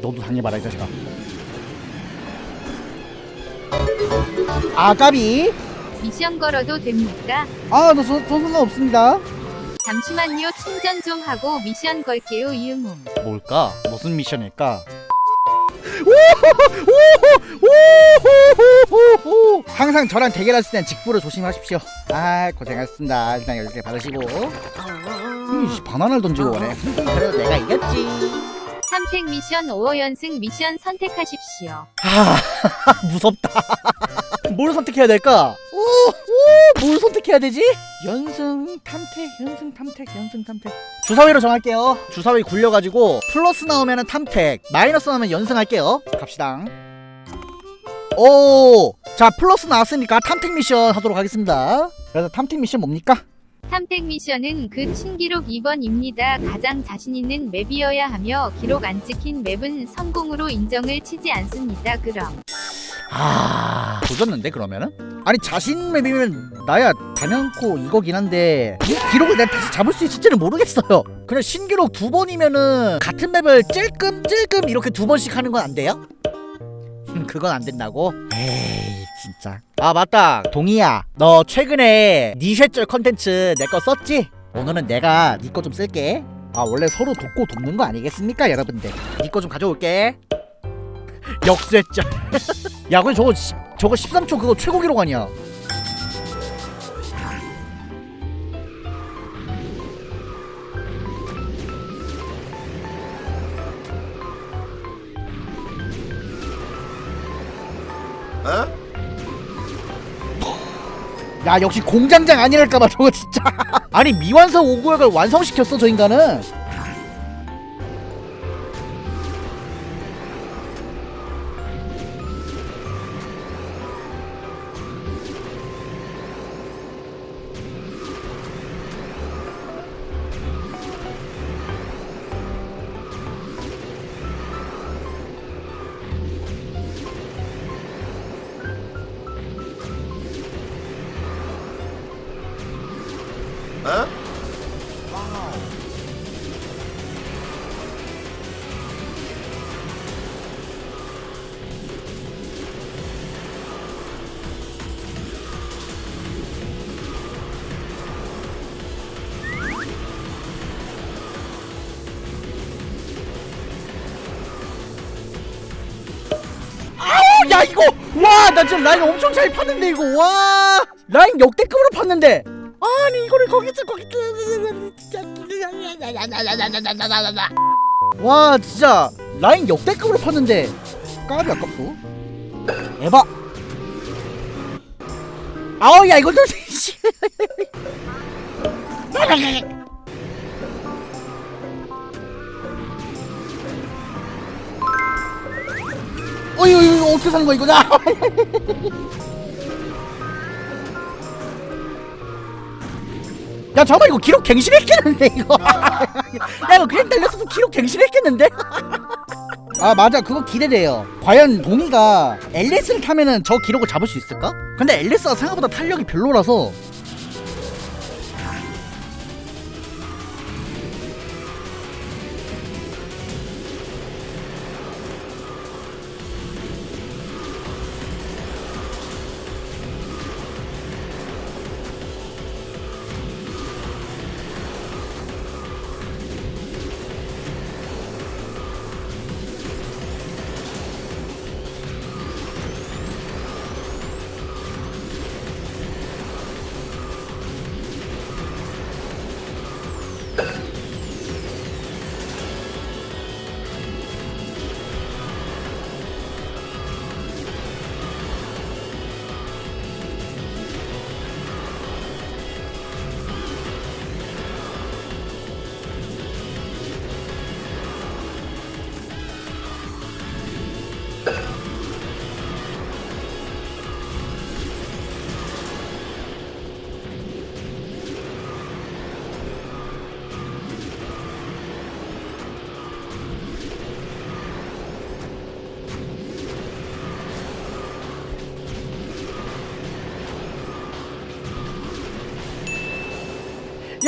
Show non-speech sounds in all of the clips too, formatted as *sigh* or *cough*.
너도 당해봐라 이 자식아 아 까비 미션 걸어도 됩니까? 아너 상관없습니다 잠시만요. 충전 좀 하고 미션 걸게요. 이응웅. 뭘까? 무슨 미션일까? 오호호호호호호호호! 항상 저랑 대결하실 땐 직부를 조심하십시오. 아 고생하셨습니다. 일단 열개 받으시고. 이씨 바나나를 던지고 오네. 그래도 내가 이겼지. 탐색 미션 5연승 미션 선택하십시오. 아 *laughs* 무섭다. 뭘 선택해야 될까? 오, 오, 뭘 선택해야 되지? 연승 탐택, 연승 탐택, 연승 탐택. 주사위로 정할게요. 주사위 굴려가지고 플러스 나오면은 탐택, 마이너스 나오면 연승할게요. 갑시다. 오, 자 플러스 나왔으니까 탐택 미션 하도록 하겠습니다. 그래서 탐택 미션 뭡니까? 탐색 미션은 그 신기록 2번입니다. 가장 자신 있는 맵이어야 하며 기록 안 찍힌 맵은 성공으로 인정을 치지 않습니다. 그럼 아 조졌는데 그러면은? 아니 자신 맵이면 나야 단연코 이거긴 한데 이 기록을 내가 다시 잡을 수 있을지는 모르겠어요 그냥 신기록 두 번이면은 같은 맵을 찔끔찔끔 이렇게 두 번씩 하는 건 안 돼요? 음, 그건 안 된다고? 에이 진짜 아 맞다. 동희야 너 최근에 니쉐절 컨텐츠 내 거 썼지? 오늘은 내가 니 거 좀 쓸게. 아 원래 서로 돕고 돕는 거 아니겠습니까 여러분들? 니 거 좀 가져올게. *laughs* 역세절 *laughs* 야 근데 저거 시- 저거 13초 그거 최고 기록 아니야 야 역시 공장장 아니랄까봐 저거 진짜. 아니 미완성 5구역을 완성시켰어 저 인간은 야 이거! 와 나 지금 라인 엄청 잘 팠는데 이거. 와! 라인 역대급으로 팠는데. 아니 이거를 거기서 거기 와 진짜. 라인 역대급으로 팠는데. 까비 아깝소. 에바. 아우 야 이것도 *laughs* *laughs* 어이 어이 어떻게 사는 거야 이거? 나. *laughs* 야 잠깐만 이거 기록 갱신했겠는데 이거? *laughs* 야 이거 그냥 달렸어도 기록 갱신했겠는데? *laughs* 아 맞아. 그거 기대돼요. 과연 동이가 앨리스를 타면은 저 기록을 잡을 수 있을까? 근데 앨리스가 생각보다 탄력이 별로라서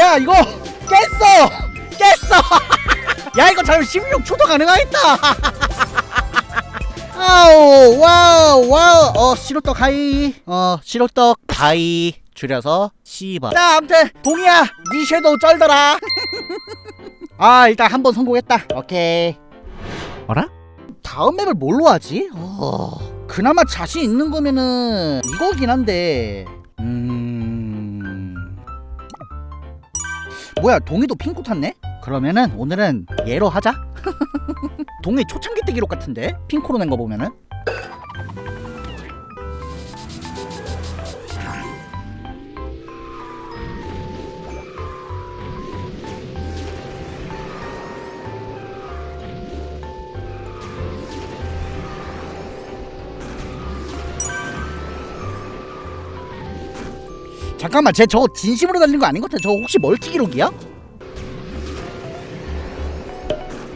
야 이거 깼어! 깼어! *laughs* 야 이거 잘못 16초도 가능하겠다! *laughs* 와우 와우 와우. 어 시로떡 하이. 어 시로떡 하이. 줄여서 씨바 자 아무튼 동이야 니 섀도우 쩔더라. *laughs* 아 일단 한 번 성공했다. 오케이. 어라? 다음 맵을 뭘로 하지? 어... 그나마 자신 있는 거면은 이거긴 한데 뭐야 동이도 핑크 탔네? 그러면은 오늘은 얘로 하자 *laughs* 동이 초창기 때 기록 같은데? 핑크로 낸 거 보면은 잠깐만 쟤 저거 진심으로 달린 거 아닌 것 같아. 저거 혹시 멀티 기록이야?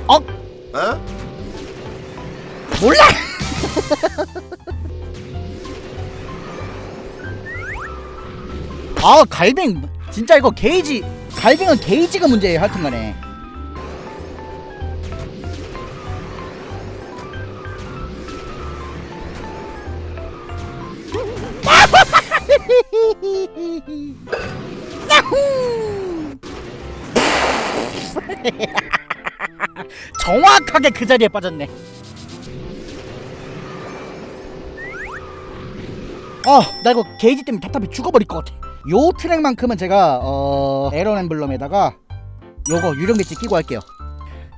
어? 몰라! *laughs* 아 갈뱅. 진짜 이거 게이지 갈뱅은 게이지가 문제예요 하여튼간에 야호! *laughs* 정확하게 그 자리에 빠졌네. 어, 나 이거 게이지 때문에 답답해 죽어버릴 것 같아. 요 트랙만큼은 제가 어 에런 엠블럼에다가 요거 유령 배지 끼고 할게요.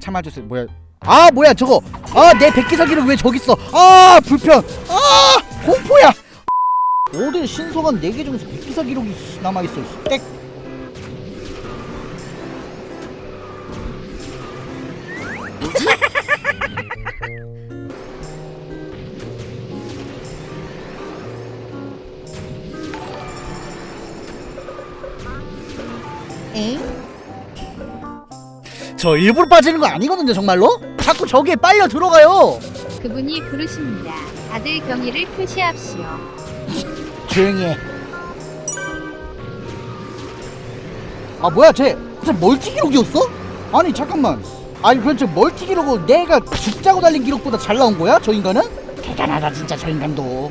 참아주세요. 뭐야? 아 뭐야 저거? 아내 백기사기를 왜 저기 있어? 아 불편. 아 공포야. 모든 신속한 4개 중에서 백기사 기록이 남아있어. 땡. 저 일부러 빠지는 거 아니거든요 정말로? 자꾸 저기에 빨려 들어가요 그분이 부르십니다. 다들 경의를 표시합시오. 조용히 해. 아 뭐야 쟤, 쟤 멀티 기록이었어? 아니 잠깐만 아니 그렇죠 멀티 기록은 내가 죽자고 달린 기록보다 잘 나온 거야? 저 인간은? 대단하다 진짜 저 인간도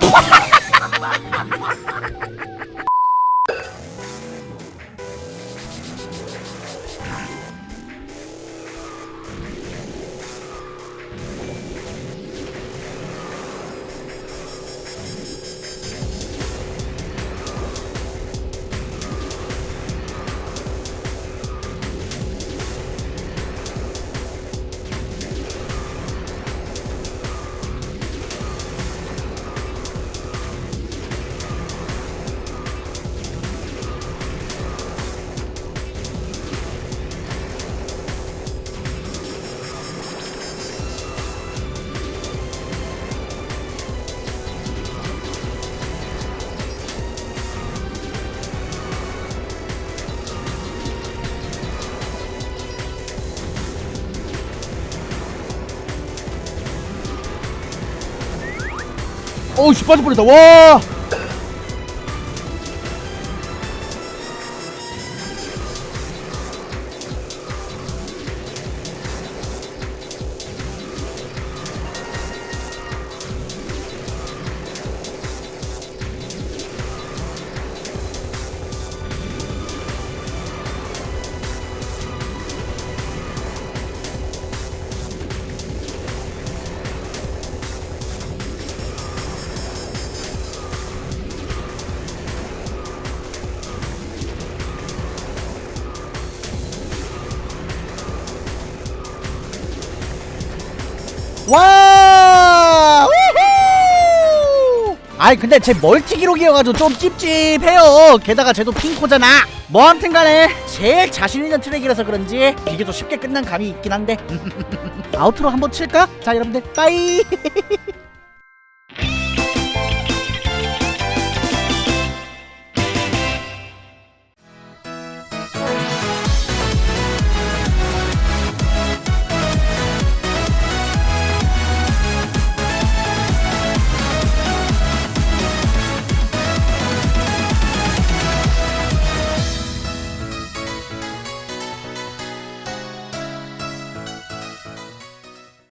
*laughs* 어우씨 빠질 뻔했다 와 와! 아이 근데 제 멀티 기록이어가지고 좀 찝찝해요. 게다가 쟤도 핑코잖아. 뭐 아무튼 간에 제일 자신 있는 트랙이라서 그런지 비교도 쉽게 끝난 감이 있긴 한데 *laughs* 아우트로 한번 칠까? 자 여러분들 빠이 *laughs*